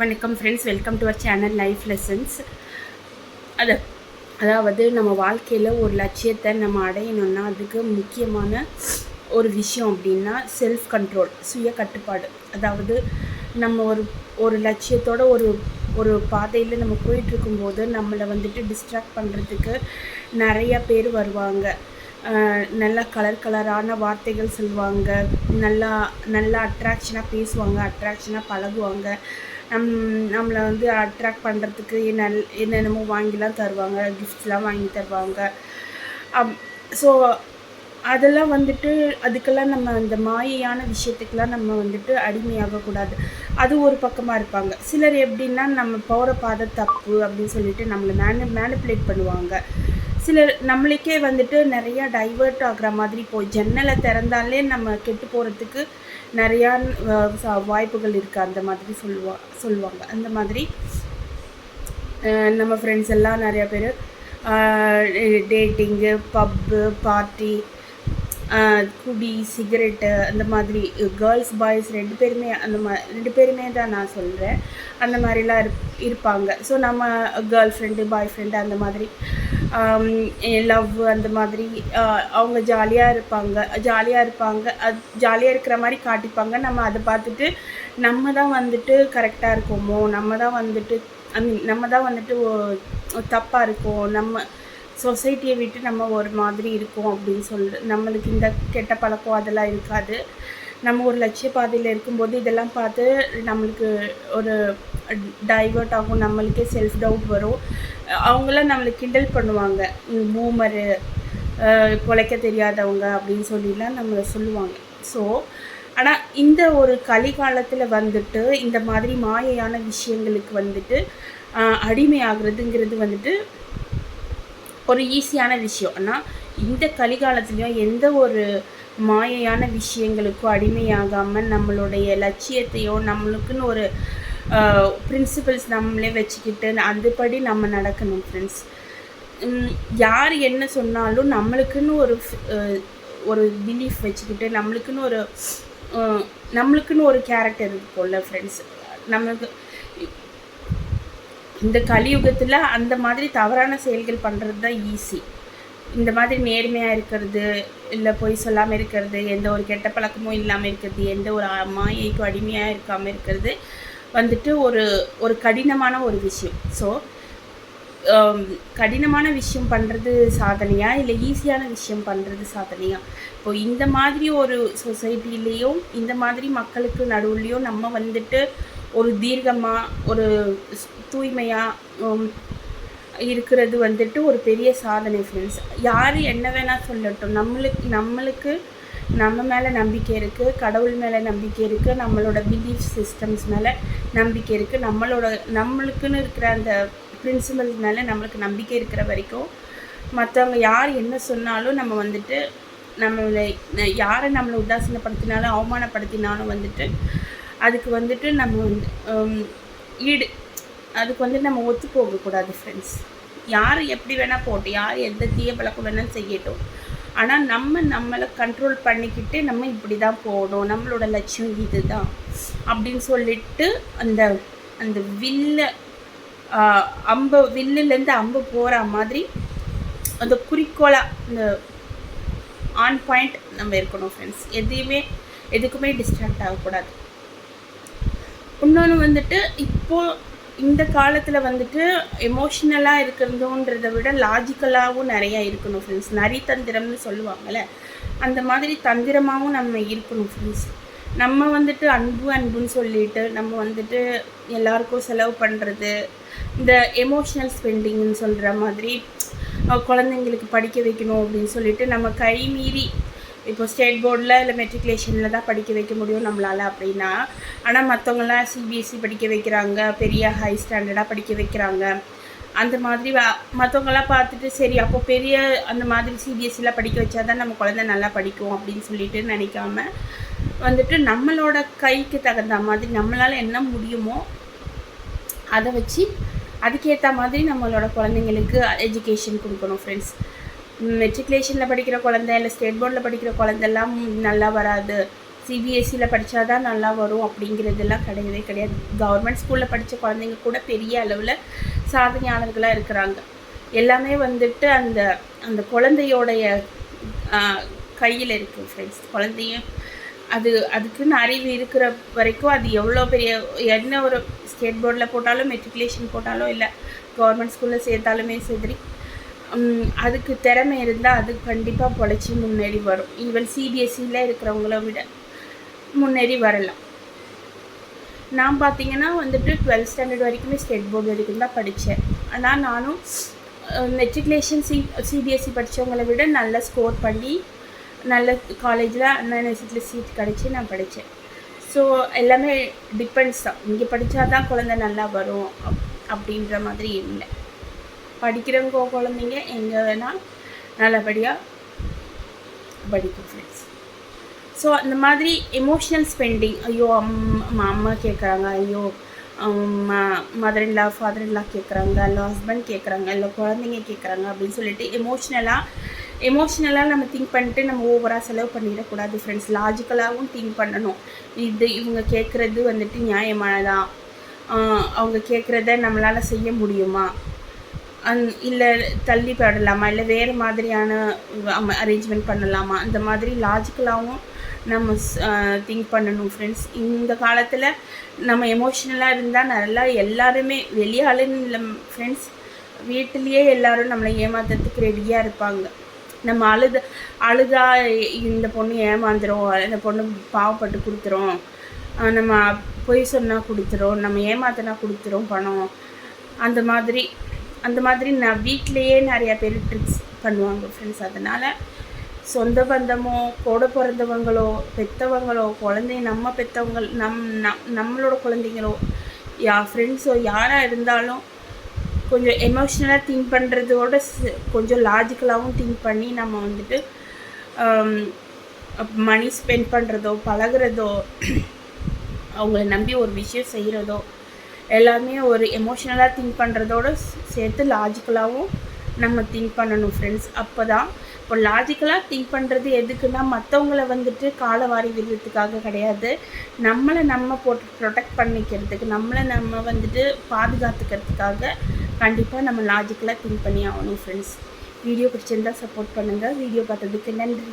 வணக்கம் friends welcome to our channel life lessons அது அதாவது நம்ம வாழ்க்கையில் ஒரு லட்சியத்தை நம்ம அடையணும்னா அதுக்கு முக்கியமான ஒரு விஷயம் அப்படின்னா செல்ஃப் கண்ட்ரோல் சுய கட்டுப்பாடு. அதாவது நம்ம ஒரு ஒரு லட்சியத்தோட ஒரு ஒரு பாதையில் நம்ம போயிட்டுருக்கும்போது நம்மளை வந்துட்டு டிஸ்ட்ராக்ட் பண்ணுறதுக்கு நிறையா பேர் வருவாங்க. நல்லா கலர் கலரான வார்த்தைகள் சொல்லுவாங்க. நல்லா நல்லா அட்ராக்ஷனாக பேசுவாங்க அட்ராக்ஷனாக பழகுவாங்க. நம் நம்மளை வந்து அட்ராக்ட் பண்ணுறதுக்கு நல் என்னென்னமோ வாங்கிலாம் தருவாங்க கிஃப்ட்ஸ்லாம் வாங்கி தருவாங்க. அப் ஸோ அதெல்லாம் வந்துட்டு அதுக்கெல்லாம் நம்ம அந்த மாயையான விஷயத்துக்கெல்லாம் நம்ம வந்துட்டு அடிமையாகக்கூடாது அது ஒரு பக்கமாக இருப்பாங்க. சிலர் எப்படின்னா நம்ம போகிற பாதை தப்பு அப்படின்னு சொல்லிட்டு நம்மளை மேனு மேனிப்புலேட் பண்ணுவாங்க. சில நம்மளுக்கே வந்துட்டு நிறையா டைவர்ட் ஆகுற மாதிரி போய் ஜன்னலை திறந்தாலே நம்ம கெட்டு போகிறதுக்கு நிறையா வாய்ப்புகள் இருக்குது அந்த மாதிரி சொல்லுவா சொல்லுவாங்க. அந்த மாதிரி நம்ம ஃப்ரெண்ட்ஸ் எல்லாம் நிறையா பேர் டேட்டிங்கு பப்பு பார்ட்டி குடி சிகரெட்டு அந்த மாதிரி கேர்ள்ஸ் பாய்ஸ் ரெண்டு பேருமே அந்த மா ரெண்டு பேருமே தான் நான் சொல்கிறேன் அந்த மாதிரிலாம் இருப் இருப்பாங்க. ஸோ நம்ம கேர்ள் ஃப்ரெண்டு பாய் ஃப்ரெண்டு அந்த மாதிரி லவ் அந்த மாதிரி அவங்க ஜாலியாக இருப்பாங்க ஜாலியாக இருப்பாங்க அது ஜாலியாக இருக்கிற மாதிரி காட்டிப்பாங்க. நம்ம அதை பார்த்துட்டு நம்ம தான் வந்துட்டு கரெக்டாக இருக்கோமோ நம்ம தான் வந்துட்டு ஐ மீன் நம்ம தான் வந்துட்டு தப்பாக இருக்கோம் நம்ம சொசைட்டியை விட்டு நம்ம ஒரு மாதிரி இருக்கோம் அப்படின்னு சொல்லிட்டு நம்மளுக்கு இந்த கெட்ட பழக்கம் அதெல்லாம் இருக்காது. நம்ம ஒரு லட்சிய பாதையில் இருக்கும்போது இதெல்லாம் பார்த்து நம்மளுக்கு ஒரு டைவர்ட் ஆகும் நம்மளுக்கே செல்ஃப் டவுட் வரும். அவங்களாம் நம்மளை கிண்டல் பண்ணுவாங்க. பூமரு பொழைக்க தெரியாதவங்க அப்படின்னு சொல்லிலாம் நம்மளை சொல்லுவாங்க. ஸோ ஆனால் இந்த ஒரு கலிகாலத்தில் வந்துட்டு இந்த மாதிரி மாயையான விஷயங்களுக்கு வந்துட்டு அடிமையாகிறதுங்கிறது வந்துட்டு ஒரு ஈஸியான விஷயம். ஆனால் இந்த கலிகாலத்துலேயும் எந்த ஒரு மாயையான விஷயங்களுக்கும் அடிமையாகாமல் நம்மளுடைய லட்சியத்தையோ நம்மளுக்குன்னு ஒரு பிரின்சிபல்ஸ் நம்மளே வச்சுக்கிட்டு அதுபடி நம்ம நடக்கணும் ஃப்ரெண்ட்ஸ் யார் என்ன சொன்னாலும் நம்மளுக்குன்னு ஒரு ஒரு பிலீஃப் வச்சுக்கிட்டு நம்மளுக்குன்னு ஒரு நம்மளுக்குன்னு ஒரு கேரக்டர் இருக்கும்ல ஃப்ரெண்ட்ஸ் நம்மளுக்கு இந்த கலியுகத்தில் அந்த மாதிரி தவறான செயல்கள் பண்ணுறது தான் ஈஸி இந்த மாதிரி நேர்மையாக இருக்கிறது இல்லை பொய் சொல்லாமல் இருக்கிறது எந்த ஒரு கெட்ட பழக்கமும் இல்லாமல் இருக்கிறது எந்த ஒரு அ- மாயைக்கும் அடிமையாக இருக்காமல் இருக்கிறது வந்துட்டு ஒரு ஒரு கடினமான ஒரு விஷயம். ஸோ um, கடினமான விஷயம் பண்ணுறது சாதனையா இல்லை ஈஸியான விஷயம் பண்ணுறது சாதனையா? இப்போ இந்த மாதிரி ஒரு சொசைட்டிலேயும் இந்த மாதிரி மக்களுக்கு நடுவுலையும் நம்ம வந்துட்டு ஒரு தீர்க்கமாக ஒரு தூய்மையாக um, இருக்கிறது வந்துட்டு ஒரு பெரிய சாதனை ஃப்ரெண்ட்ஸ் யார் என்ன வேணால் சொல்லட்டும். நம்மளுக்கு நம்மளுக்கு நம்ம மேலே நம்பிக்கை இருக்குது கடவுள் மேலே நம்பிக்கை இருக்குது நம்மளோட பிலீஃப் சிஸ்டம்ஸ் மேலே நம்பிக்கை இருக்குது நம்மளோட நம்மளுக்குன்னு இருக்கிற அந்த பிரின்சிபல்ஸ் மேலே நம்மளுக்கு நம்பிக்கை இருக்கிற வரைக்கும் மற்றவங்க யார் என்ன சொன்னாலும் நம்ம வந்துட்டு நம்மளை யாரை நம்மளை உதாசீனப்படுத்தினாலும் அவமானப்படுத்தினாலும் வந்துட்டு அதுக்கு வந்துட்டு நம்ம வந்து ஈடு அதுக்கு வந்து நம்ம ஒத்து போகக்கூடாது ஃப்ரெண்ட்ஸ் யார் எப்படி வேணால் போட்டு யார் எந்த தீய பழக்கம் வேணாலும் செய்யட்டும். ஆனால் நம்ம நம்மளை கண்ட்ரோல் பண்ணிக்கிட்டு நம்ம இப்படி தான் போகணும் நம்மளோட லட்சியம் இதுதான் அப்படின்னு சொல்லிட்டு அந்த அந்த வில்ல அம்பு வில்லுலேருந்து அம்பு போகிற மாதிரி அந்த குறிக்கோளாக அந்த ஆன் பாயிண்ட் நம்ம இருக்கணும் ஃப்ரெண்ட்ஸ் எதையுமே எதுக்குமே டிஸ்ட்ராக்ட் ஆகக்கூடாது. இன்னொன்று வந்துட்டு இப்போது இந்த காலத்தில் வந்துட்டு எமோஷ்னலாக இருக்கிறதுன்றதை விட லாஜிக்கலாகவும் நிறையா இருக்கணும் ஃப்ரெண்ட்ஸ் நரித்தந்திரம்னு சொல்லுவாங்கள்ல அந்த மாதிரி தந்திரமாகவும் நம்ம இருக்கணும் ஃப்ரெண்ட்ஸ் நம்ம வந்துட்டு அன்பு அன்புன்னு சொல்லிட்டு நம்ம வந்துட்டு எல்லாருக்கும் செலவு பண்ணுறது இந்த எமோஷ்னல் ஸ்பெண்டிங்னு சொல்கிற மாதிரி குழந்தைங்களுக்கு படிக்க வைக்கணும் அப்படின்னு சொல்லிட்டு நம்ம கை மீறி இப்போ ஸ்டேட் போர்டில் இல்லை மெட்ரிகுலேஷனில் தான் படிக்க வைக்க முடியும் நம்மளால் அப்படின்னா. ஆனால் மற்றவங்களாம் சிபிஎஸ்சி படிக்க வைக்கிறாங்க பெரிய ஹை ஸ்டாண்டர்டாக படிக்க வைக்கிறாங்க. அந்த மாதிரி மற்றவங்களாம் பார்த்துட்டு சரி அப்போ பெரிய அந்த மாதிரி சிபிஎஸ்சியில் படிக்க வச்சா தான் நம்ம குழந்தை நல்லா படிக்கும் அப்படின்னு சொல்லிட்டு நினைக்காம வந்துட்டு நம்மளோட கைக்கு தகுந்த மாதிரி நம்மளால் என்ன முடியுமோ அதை வச்சு அதுக்கேற்ற மாதிரி நம்மளோட குழந்தைங்களுக்கு எஜுகேஷன் கொடுக்கணும் ஃப்ரெண்ட்ஸ் மெட்ரிகுலேஷனில் படிக்கிற குழந்தை இல்லை ஸ்டேட் போர்டில் படிக்கிற குழந்தெல்லாம் நல்லா வராது. சிபிஎஸ்சியில் படித்தாதான் நல்லா வரும் அப்படிங்கிறதெல்லாம் கிடையவே கிடையாது. கவர்மெண்ட் ஸ்கூலில் படித்த குழந்தைங்க கூட பெரிய அளவில் சாதனையாளர்களாக இருக்கிறாங்க. எல்லாமே வந்துட்டு அந்த அந்த குழந்தையோடைய கையில் இருக்குது ஃப்ரெண்ட்ஸ் குழந்தையும் அது அதுக்குன்னு அறிவு இருக்கிற வரைக்கும் அது எவ்வளோ பெரிய என்ன ஒரு ஸ்டேட் போர்டில் போட்டாலும் மெட்ரிகுலேஷன் போட்டாலும் இல்லை கவர்மெண்ட் ஸ்கூலில் சேர்த்தாலுமே சரி. அதுக்கு திறமை இருந்தால் அது கண்டிப்பாக பொழைச்சி முன்னேறி வரும். ஈவன் சிபிஎஸ்சியில் இருக்கிறவங்கள விட முன்னேறி வரலாம். நான் பார்த்தீங்கன்னா வந்துட்டு டுவெல்த் ஸ்டாண்டர்ட் வரைக்குமே ஸ்டேட் போர்டு வரைக்கும் தான் படித்தேன் ஆனால் நானும் மெட்ரிகுலேஷன் சி சிபிஎஸ்சி படித்தவங்கள விட நல்ல ஸ்கோர் பண்ணி நல்ல காலேஜில் அண்ணா யூனிவர்சிட்டியில் சீட் கிடச்சி நான் படித்தேன் ஸோ எல்லாமே டிபெண்ட்ஸ் தான். இங்கே படித்தா தான் குழந்தை நல்லா வரும் அப் அப்படின்ற மாதிரி இல்லை. படிக்கிறவங்க குழந்தைங்க எங்கே வேணால் நல்லபடியாக படிக்கும் ஃப்ரெண்ட்ஸ் ஸோ அந்த மாதிரி எமோஷ்னல் ஸ்பெண்டிங் ஐயோ அம்மா அம்மா கேட்குறாங்க ஐயோ மதர் இன்லா ஃபாதர் இன்லா கேட்குறாங்க இல்லை ஹஸ்பண்ட் கேட்குறாங்க இல்லை குழந்தைங்க கேட்குறாங்க அப்படின்னு சொல்லிட்டு எமோஷ்னலாக எமோஷ்னலாக நம்ம திங்க் பண்ணிட்டு நம்ம ஓவராக செலவு பண்ணிடக்கூடாது ஃப்ரெண்ட்ஸ் லாஜிக்கலாகவும் திங்க் பண்ணணும். இது இவங்க கேட்குறது வந்துட்டு நியாயமானதா? அவங்க கேட்குறத நம்மளால் செய்ய முடியுமா? அந் இல்லை தள்ளி போடலாமா இல்லை வேறு மாதிரியான அரேஞ்ச்மெண்ட் பண்ணலாமா? அந்த மாதிரி லாஜிக்கலாகவும் நம்ம திங்க் பண்ணணும் ஃப்ரெண்ட்ஸ் இந்த காலத்தில் நம்ம எமோஷ்னலாக இருந்தால் நல்லா எல்லாருமே வெளியாளுன்னு இல்லை ஃப்ரெண்ட்ஸ் வீட்டிலேயே எல்லாரும் நம்மளை ஏமாத்துறதுக்கு ரெடியாக இருப்பாங்க. நம்ம அழுத அழுதா இந்த பொண்ணு ஏமாந்துடும் இந்த பொண்ணு பாவப்பட்டு கொடுத்துரும். நம்ம பொய் சொன்னால் கொடுத்துரும் நம்ம ஏமாத்தினா கொடுத்துரும் பணம். அந்த மாதிரி அந்த மாதிரி நான் வீட்டிலையே நிறையா பேர் ட்ரிக்ஸ் பண்ணுவாங்க ஃப்ரெண்ட்ஸ் அதனால் சொந்த பந்தமோ கூட பிறந்தவங்களோ பெற்றவங்களோ குழந்தைய நம்ம பெற்றவங்க நம் நம் நம்மளோட குழந்தைங்களோ யா ஃப்ரெண்ட்ஸோ யாராக இருந்தாலும் கொஞ்சம் எமோஷ்னலாக திங்க் பண்ணுறதோட கொஞ்சம் லாஜிக்கலாகவும் திங்க் பண்ணி நம்ம வந்துட்டு மணி ஸ்பெண்ட் பண்ணுறதோ பழகுறதோ அவங்கள நம்பி ஒரு விஷயம் செய்கிறதோ எல்லாமே ஒரு எமோஷ்னலாக திங்க் பண்ணுறதோட சேர்த்து லாஜிக்கலாகவும் நம்ம திங்க் பண்ணணும் ஃப்ரெண்ட்ஸ் அப்போ தான் இப்போ லாஜிக்கலாக திங்க் பண்ணுறது எதுக்குன்னா மற்றவங்கள வந்துட்டு காலவாரி விடுறதுக்காக கிடையாது. நம்மளை நம்ம போட்டு ப்ரொடெக்ட் பண்ணிக்கிறதுக்கு நம்மளை நம்ம வந்துட்டு பாதுகாத்துக்கிறதுக்காக கண்டிப்பாக நம்ம லாஜிக்கலாக திங்க் பண்ணி ஆகணும் ஃப்ரெண்ட்ஸ் வீடியோ பிடிச்சிருந்தா சப்போர்ட் பண்ணுங்கள் வீடியோ பார்த்ததுக்கு நன்றி.